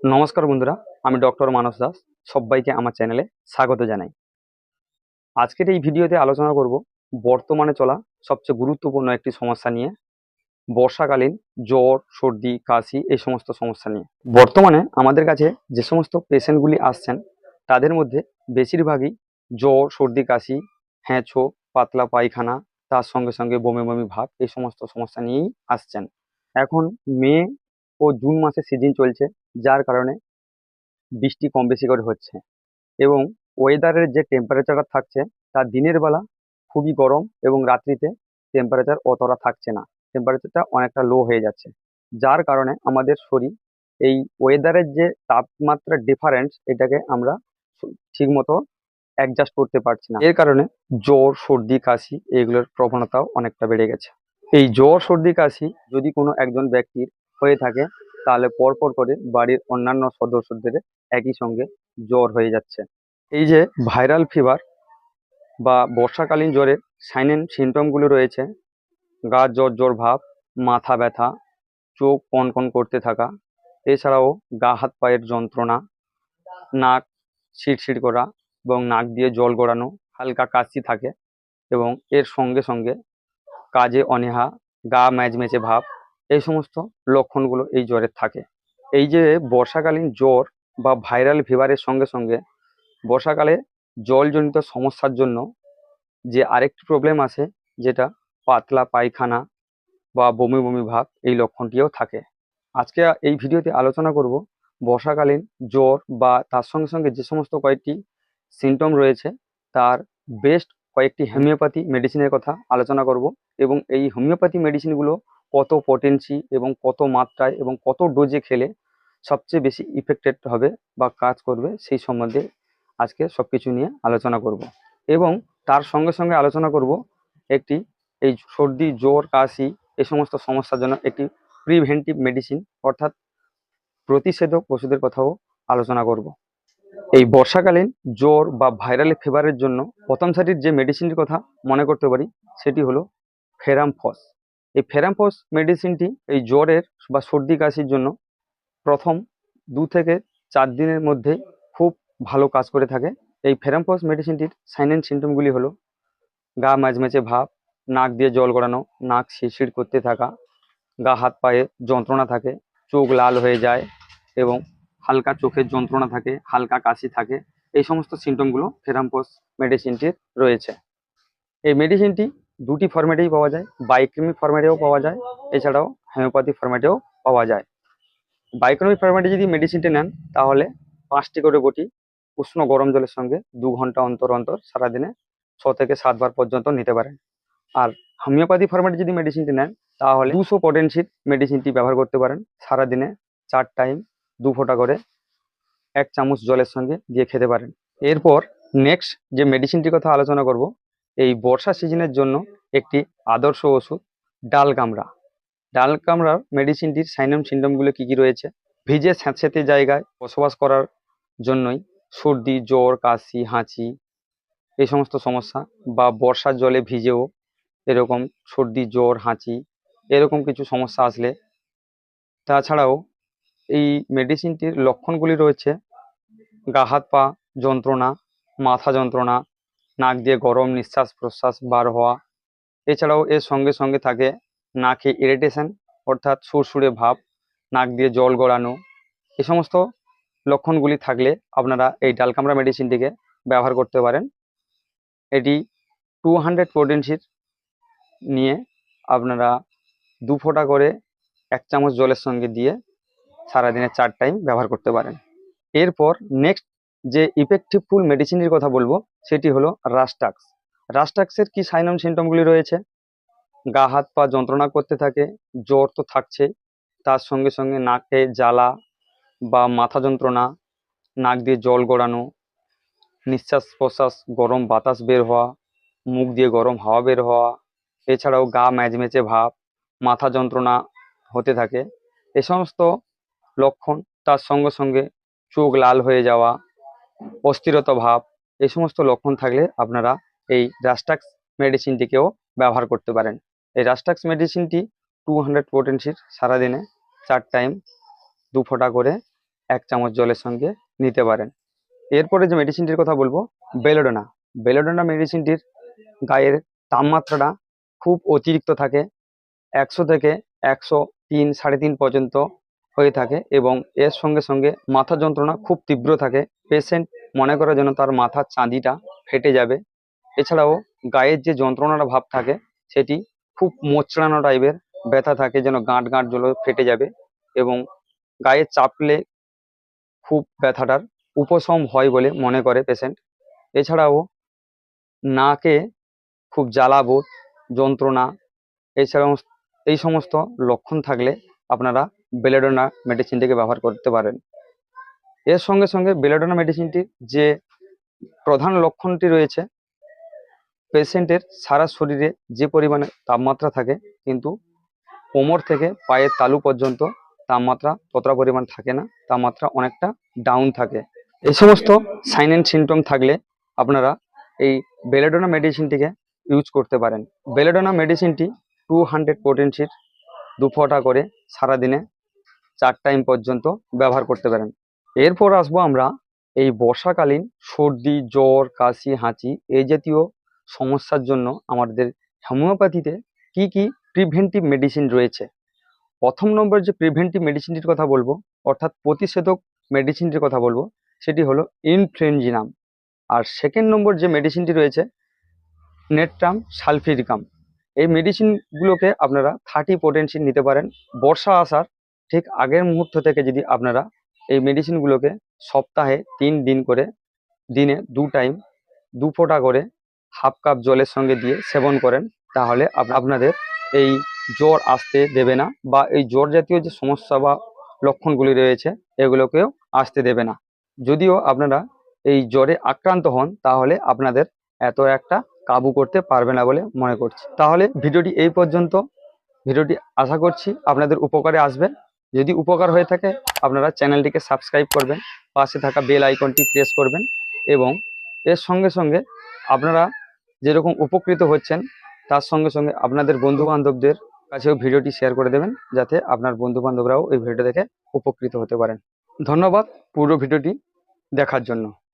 নমস্কার বন্ধুরা, আমি ডক্টর মানস দাস। সবাইকে আমার চ্যানেলে স্বাগত জানাই। আজকের এই ভিডিওতে আলোচনা করব বর্তমানে চলা সবচেয়ে গুরুত্বপূর্ণ একটি সমস্যা নিয়ে, বর্ষাকালীন জ্বর, সর্দি, কাশি এই সমস্ত সমস্যা নিয়ে। বর্তমানে আমাদের কাছে যে সমস্ত পেশেন্টগুলি আসছেন, তাদের মধ্যে বেশিরভাগই জ্বর, সর্দি, কাশি হ্যাঁচো পাতলা পায়খানা, তার সঙ্গে সঙ্গে বমি বমি ভাব এই সমস্ত সমস্যা নিয়েই আসছেন। এখন মে ও জুন মাসে সিজন চলছে, যার কারণে বৃষ্টি কম বেশি করে হচ্ছে। এবং ওয়েদারের যে টেম্পারেচারটা থাকছে তা দিনের বেলা খুবই গরম এবং রাত্রিতে টেম্পারেচার অতটা থাকছে না। টেম্পারেচারটা অনেকটা লো হয়ে যাচ্ছে। যার কারণে আমাদের শরীর এই ওয়েদারের যে তাপমাত্রা ডিফারেন্স এটাকে আমরা ঠিকমতো অ্যাডজাস্ট করতে পারছি না। এর কারণে জ্বর, সর্দি, কাশি এগুলোর প্রবণতাও অনেকটা বেড়ে গেছে। এই জ্বর, সর্দি, কাশি যদি কোনো একজন ব্যক্তির হয়ে থাকে, তাহলে পরপর করে বাড়ির অন্যান্য সদস্যদের একই সঙ্গে জ্বর হয়ে যাচ্ছে। এই যে ভাইরাল ফিভার বা বর্ষাকালীন জ্বরের সাইন অ্যান্ড সিমটমগুলো রয়েছে, গা জ্বর জ্বর ভাব, মাথা ব্যথা, চোখ কন কন করতে থাকা, এছাড়াও গা হাত পায়ের যন্ত্রণা, নাক ছিটছিট করা এবং নাক দিয়ে জল গড়ানো, হালকা কাশি থাকে এবং এর সঙ্গে সঙ্গে কাজে অনীহা, গা ম্যাজমেচে ভাব এই সমস্ত লক্ষণগুলো এই জ্বরের থাকে। এই যে বর্ষাকালীন জ্বর বা ভাইরাল ফিভারের সঙ্গে সঙ্গে বর্ষাকালে জলজনিত সমস্যার জন্য যে আরেকটি প্রবলেম আছে, যেটা পাতলা পায়খানা বা বমি বমি ভাব এই লক্ষণটিও থাকে। আজকে এই ভিডিওতে আলোচনা করব বর্ষাকালীন জ্বর বা তার সঙ্গে সঙ্গে যে সমস্ত কয়েকটি সিমটম রয়েছে, তার বেস্ট কয়েকটি হোমিওপ্যাথি মেডিসিনের কথা আলোচনা করব এবং এই হোমিওপ্যাথি মেডিসিনগুলো কত পটেন্সি এবং কত মাত্রায় এবং কত ডোজে খেলে সবচেয়ে বেশি ইফেক্টেড হবে বা কাজ করবে সেই সম্বন্ধে আজকে সব কিছু নিয়ে আলোচনা করব। এবং তার সঙ্গে সঙ্গে আলোচনা করব একটি এই সর্দি, জ্বর, কাশি এই সমস্ত সমস্যার জন্য একটি প্রিভেন্টিভ মেডিসিন অর্থাৎ প্রতিষেধক ওষুধের কথাও আলোচনা করব। এই বর্ষাকালীন জ্বর বা ভাইরাল ফিভারের জন্য প্রথম সারির যে মেডিসিনটির কথা মনে করতে পারি সেটি হলো ফেরামফস। এই ফেরামফস মেডিসিনটি এই জ্বরের বা সর্দি কাশির জন্য প্রথম দু থেকে চার দিনের মধ্যে খুব ভালো কাজ করে থাকে। এই ফেরামফস মেডিসিনটির সাইন অ্যান্ড সিমটমগুলি হলো, গা ম্যাজমেচে ভাব, নাক দিয়ে জল গড়ানো, নাক শিরশির করতে থাকা, গা হাত পায়ে যন্ত্রণা থাকে, চোখ লাল হয়ে যায় এবং হালকা চোখের যন্ত্রণা থাকে, হালকা কাশি থাকে। এই সমস্ত সিমটমগুলো ফেরামপোস মেডিসিনটির রয়েছে। এই মেডিসিনটি দুটি ফরম্যাটেই পাওয়া যায় বাইক্রিমি ফরম্যাটেও পাওয়া যায়, এছাড়াও হোমিওপ্যাথি ফরম্যাটেও পাওয়া যায়। বাইক্রমি ফরম্যাটে যদি মেডিসিনটি নেন, তাহলে পাঁচটি করে বটি উষ্ণ গরম জলের সঙ্গে দু ঘণ্টা অন্তর অন্তর সারাদিনে ছ থেকে সাতবার পর্যন্ত নিতে পারেন। আর হোমিওপ্যাথি ফরম্যাটে যদি মেডিসিনটি নেন, তাহলে দুশো পটেন্সির মেডিসিনটি ব্যবহার করতে পারেন সারাদিনে চার টাইম দু ফোঁটা করে এক চামচ জলের সঙ্গে দিয়ে খেতে পারেন। এরপর নেক্সট যে মেডিসিনটির কথা আলোচনা করব এই বর্ষা সিজনের জন্য একটি আদর্শ ওষুধ, ডাল কামড়া। ডাল কামড়ার মেডিসিনটির সাইনম সিন্ডমগুলো কি কি রয়েছে? ভিজে স্যাঁতস্যাঁতে জায়গায় বসবাস করার জন্যই সর্দি, জ্বর, কাশি, হাঁচি, এই সমস্ত সমস্যা বা বর্ষার জলে ভিজেও এরকম সর্দি, জ্বর, হাঁচি এরকম কিছু সমস্যা আসলে তাছাড়াও এই মেডিসিনটির লক্ষণগুলি রয়েছে, গা, হাত, পা যন্ত্রণা, মাথা যন্ত্রণা নাক দিয়ে গরম নিঃশ্বাস প্রশ্বাস বার হওয়া। এছাড়াও এর সঙ্গে সঙ্গে থাকে নাকে ইরিটেশন অর্থাৎ সুরসুরে ভাব, নাক দিয়ে জল গড়ানো। এই সমস্ত লক্ষণগুলি থাকলে আপনারা এই ডালকামড়া মেডিসিনটিকে ব্যবহার করতে পারেন। এটি টু হান্ড্রেড পোটেন্সির নিয়ে আপনারা দু ফোঁটা করে এক চামচ জলের সঙ্গে দিয়ে সারাদিনে চার টাইম ব্যবহার করতে পারেন। এরপর নেক্সট যে ইফেক্টিভ ফুল মেডিসিনের কথা বলব, সেটি হলো রাস্টাক্স রাস্টাক্সের কি সাইনম সিমটমগুলি রয়েছে? গা, হাত, পা যন্ত্রণা করতে থাকে, জ্বর তো থাকছে, তার সঙ্গে সঙ্গে নাকে জ্বালা বা মাথা যন্ত্রণা, নাক দিয়ে জল গড়ানো, নিঃশ্বাস প্রশ্বাস, গরম বাতাস বের হওয়া, মুখ দিয়ে গরম হাওয়া বের হওয়া, এছাড়াও গা ম্যাজমেচে ভাব, মাথা যন্ত্রণা হতে থাকে। এ সমস্ত লক্ষণ তার সঙ্গে সঙ্গে চোখ লাল হয়ে যাওয়া অস্থিরতা ভাব, এই সমস্ত লক্ষণ থাকলে আপনারা এই রাস্টাক্স মেডিসিনটিকেও ব্যবহার করতে পারেন। এই রাস্টাক্স মেডিসিনটি টু হান্ড্রেড পোটেন্সির সারাদিনে চার টাইম দু ফোঁটা করে এক চামচ জলের সঙ্গে নিতে পারেন। এরপরে যে মেডিসিনটির কথা বলব বেলোডোনা বেলোডোনা মেডিসিনটির গায়ের তাপমাত্রাটা খুব অতিরিক্ত থাকে। একশো থেকে একশো তিন, সাড়ে তিন পর্যন্ত হয়ে থাকে এবং এর সঙ্গে সঙ্গে মাথা যন্ত্রণা খুব তীব্র থাকে। পেশেন্ট মনে করে যেন তার মাথার চাঁদিটা ফেটে যাবে। এছাড়াও গায়ের যে যন্ত্রণাটা ভাব থাকে, সেটি খুব মোচড়ানো টাইপের ব্যথা থাকে, যেন গাঁট গাঁটগুলো ফেটে যাবে এবং গায়ে চাপলে খুব ব্যথাটার উপশম হয় বলে মনে করে পেশেন্ট এছাড়াও নাকে খুব জ্বালাবোধ যন্ত্রণা, এছাড়াও এই সমস্ত লক্ষণ থাকলে আপনারা বেলেডোনা মেডিসিনটিকে ব্যবহার করতে পারেন। এর সঙ্গে সঙ্গে বেলেডোনা মেডিসিনটির যে প্রধান লক্ষণটি রয়েছে পেশেন্টের সারা শরীরে যে পরিমাণে তাপমাত্রা থাকে, কিন্তু কোমর থেকে পায়ের তালু পর্যন্ত তাপমাত্রা ততটা পরিমাণ থাকে না, তাপমাত্রা অনেকটা ডাউন থাকে। এই সমস্ত সাইন অ্যান্ড সিমটম থাকলে আপনারা এই বেলেডোনা মেডিসিনটিকে ইউজ করতে পারেন। বেলেডোনা মেডিসিনটি টু হান্ড্রেড পোটেন্সির দু ফোঁটা করে সারাদিনে চার টাইম পর্যন্ত ব্যবহার করতে পারেন। এরপর আসব আমরা এই বর্ষাকালীন সর্দি, জ্বর, কাশি, হাঁচি এই জাতীয় সমস্যার জন্য আমাদের হোমিওপ্যাথিতে কি কি প্রিভেন্টিভ মেডিসিন রয়েছে? প্রথম নম্বর যে প্রিভেন্টিভ মেডিসিনটির কথা বলব, অর্থাৎ প্রতিষেধক মেডিসিনটির কথা বলব, সেটি হলো ইনফ্লুয়েঞ্জিনাম আর সেকেন্ড নম্বর যে মেডিসিনটি রয়েছে নেট্রাম সালফিরিকাম। এই মেডিসিনগুলোকে আপনারা থার্টি পোটেন্সি নিতে পারেন। বর্ষা আসার ঠিক আগের মুহূর্ত থেকে যদি আপনারা এই মেডিসিনগুলোকে সপ্তাহে তিন দিন করে, দিনে দু টাইম দু ফোঁটা করে হাফ কাপ জলের সঙ্গে দিয়ে সেবন করেন, তাহলে আপনাদের এই জ্বর আসতে দেবে না বা এই জ্বর জাতীয় যে সমস্যা বা লক্ষণগুলি রয়েছে, এগুলোকেও আসতে দেবে না। যদিও আপনারা এই জ্বরে আক্রান্ত হন, তাহলে আপনাদের এত একটা কাবু করতে পারবে না বলে মনে করছি। তাহলে ভিডিওটি এই পর্যন্ত। ভিডিওটি আশা করছি আপনাদের উপকারে আসবে। যদি উপকার হয়ে থাকে, আপনারা চ্যানেলটিকে সাবস্ক্রাইব করবেন, পাশে থাকা বেল আইকনটি প্রেস করবেন এবং এর সঙ্গে সঙ্গে আপনারা যেরকম উপকৃত হচ্ছেন, তার সঙ্গে সঙ্গে আপনাদের বন্ধুবান্ধবদের কাছেও ভিডিওটি শেয়ার করে দেবেন, যাতে আপনার বন্ধুবান্ধবরাও এই ভিডিও দেখে উপকৃত হতে পারেন। ধন্যবাদ পুরো ভিডিওটি দেখার জন্য।